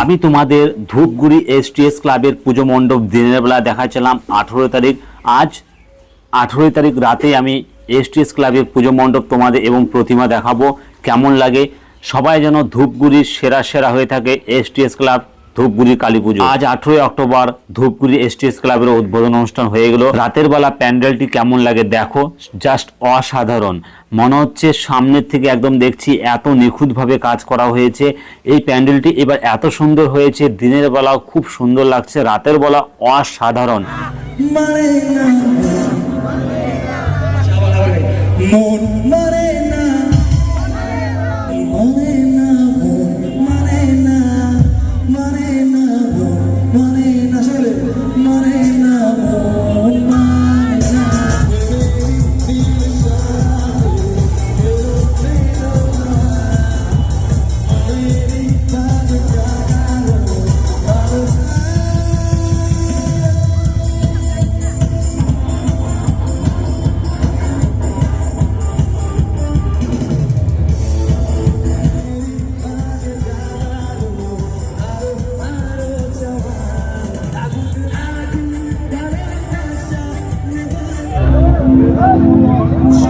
আমি তোমাদের Dhupguri S T S ক্লাবের পুজো মণ্ডপ দিনের বেলা দেখাচ্ছিলাম আঠেরো তারিখ। আজ আঠেরোই তারিখ রাতে আমি এসটিএস ক্লাবের পুজো মণ্ডপ তোমাদের এবং প্রতিমা দেখাবো। কেমন লাগে? সবাই যেন ধূপগুড়ির সেরা সেরা হয়ে থাকে এসটিএস ক্লাব ধূপগুড়ির কালী পুজো। আজ আঠেরোই অক্টোবর ধূপগুড়ি এসটিএস ক্লাবের উদ্বোধন অনুষ্ঠান হয়ে গেল। রাতের বেলা প্যান্ডেলটি কেমন লাগে দেখো। জাস্ট অসাধারণ। মনে হচ্ছে সামনের থেকে একদম দেখছি এত নিখুঁতভাবে কাজ করা হয়েছে। এই প্যান্ডেলটি এবার এত সুন্দর হয়েছে, দিনের বেলাও খুব সুন্দর লাগছে, রাতের বেলা অসাধারণ। মানে না মন মানে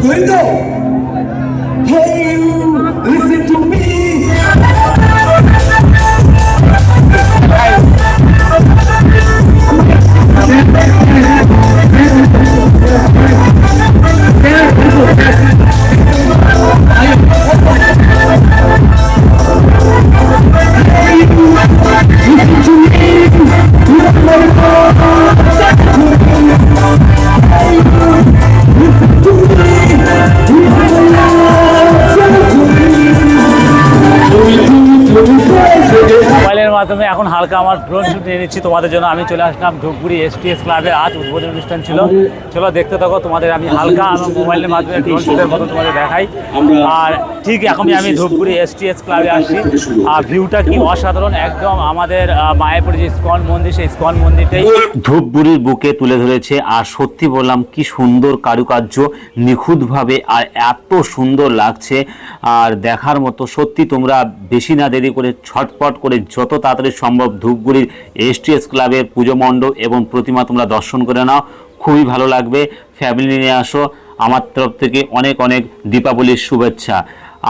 轮到 মোবাইলের মাধ্যমে এখন হালকা আমার ড্রোন শুট নিয়ে নিচ্ছি। তোমাদের জন্য আমি চলে আসলাম ধূপগুড়ি এসটিএস ক্লাবের আজ উদ্বোধন অনুষ্ঠান ছিল। চলো দেখতে থাকো তোমাদের আমি হালকা আমার মোবাইলের মাধ্যমে ড্রোন শুটের মতো তোমাদের দেখাই। আর ঠিক এখনই আমি ধূপগুড়ি এসটিএস ক্লাবে আসি আর ভিউটা কি অসাধারণ একদম আমাদের মায়াপুর যে ইস্কন মন্দির সেই ইস্কন মন্দিরটাই ধূপগুড়ির বুকে তুলে ধরেছে আর সত্যি বললাম কি সুন্দর কারুকার্য নিখুঁতভাবে আর এত সুন্দর লাগছে। আর দেখার মতো সত্যি তোমরা বেশি না দেরি করে ছটপট করে যত তাড়াতাড়ি সম্ভব ধূপগুড়ির এসটিএস ক্লাবের পুজো মণ্ডপ এবং প্রতিমা তোমরা দর্শন করে নাও। খুবই ভালো লাগবে। ফ্যামিলি নিয়ে আসো। আমার তরফ থেকে অনেক অনেক দীপাবলির শুভেচ্ছা।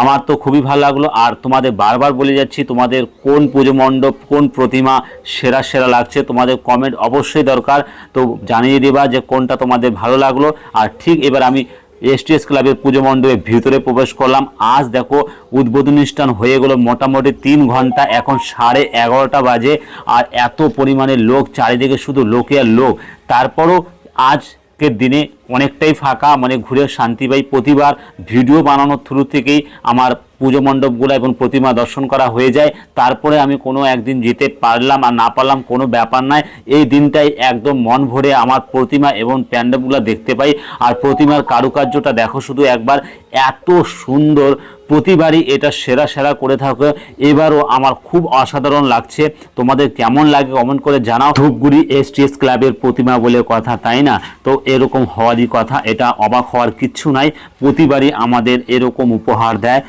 আমার তো খুবই ভালো লাগল। আর তোমাদের বারবার বলে যাচ্ছি, তোমাদের কোন পুজো মণ্ডপ, কোন প্রতিমা সেরা সেরা লাগছে, তোমাদের কমেন্ট অবশ্যই দরকার। তো জানিয়ে দেবা যে কোনটা তোমাদের ভালো লাগল। আর ঠিক এবার আমি এসটিএস ক্লাবের পুজো মণ্ডপের ভিতরে প্রবেশ করলাম। আজ দেখো, উদ্বোধন অনুষ্ঠান হয়ে গেল মোটামুটি তিন ঘণ্টা। এখন সাড়ে এগারোটা বাজে আর এত পরিমাণে লোক, চারিদিকে শুধু লোকে আর লোক। তারপরও আজকের দিনে অনেকটাই ফাঁকা মানে ঘুরে শান্তি পাই প্রতিবার। ভিডিও বানানোর থ্রু থেকেই আমার পুজো মণ্ডপগুলো এবং প্রতিমা দর্শন করা হয়ে যায়। তারপরে আমি কোনো একদিন যেতে পারলাম আর না পারলাম কোনো ব্যাপার নয়। এই দিনটাই একদম মন ভরে আমার প্রতিমা এবং প্যান্ডেলগুলো দেখতে পাই। আর প্রতিমার কারুকার্যটা দেখো শুধু একবার। এত সুন্দর প্রতিবারই এটা সেরা সেরা করে থাকে। এবারও আমার খুব অসাধারণ লাগছে। তোমাদের কেমন লাগে কমেন্ট করে জানাও। ধূপগুড়ি এসটিএস ক্লাবের প্রতিমা বলে কথা, তাই না? তো এরকম হওয়ারই কথা, এটা অবাক হওয়ার কিচ্ছু নাই। প্রতিবারই আমাদের এরকম উপহার দেয়।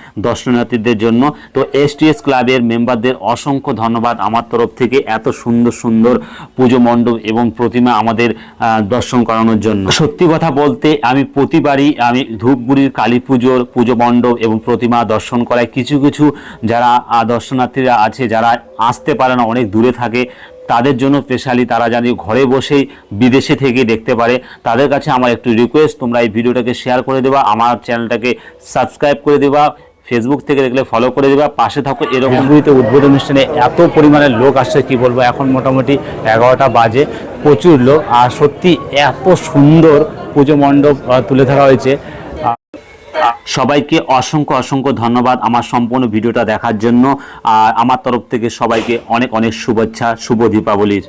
দর্শনার্থীদের জন্য। তো এসটিএস ক্লাবের মেম্বারদের অসংখ্য ধন্যবাদ আমার তরফ থেকে এত সুন্দর সুন্দর পুজো মণ্ডপ এবং প্রতিমা আমাদের দর্শন করানোর জন্য। সত্যি কথা বলতে আমি প্রতিবারই আমি ধূপগুড়ির কালী পুজোর পুজো মণ্ডপ এবং প্রতিমা দর্শন করায় কিছু কিছু যারা দর্শনার্থীরা আছে, যারা আসতে পারে না, অনেক দূরে থাকে, তাদের জন্য স্পেশালি তারা জানি ঘরে বসেই বিদেশে থেকে দেখতে পারে। তাদের কাছে আমার একটু রিকোয়েস্ট তোমরা এই ভিডিওটাকে শেয়ার করে দেবা, আমার চ্যানেলটাকে সাবস্ক্রাইব করে দেবা ফেসবুক থেকে দেখলে ফলো করে দেবা পাশে থাকো এরকম গুলিতে উদ্বোধন অনুষ্ঠানে এত পরিমাণে লোক আসছে কি বলব? এখন মোটামুটি এগারোটা বাজে প্রচুর লোক আর সত্যি এত সুন্দর পুজো মণ্ডপ তুলে ধরা হয়েছে। সবাইকে অসংখ্য অসংখ্য ধন্যবাদ আমার সম্পূর্ণ ভিডিওটা দেখার জন্য আর আমার তরফ থেকে সবাইকে অনেক অনেক শুভেচ্ছা শুভ দীপাবলির।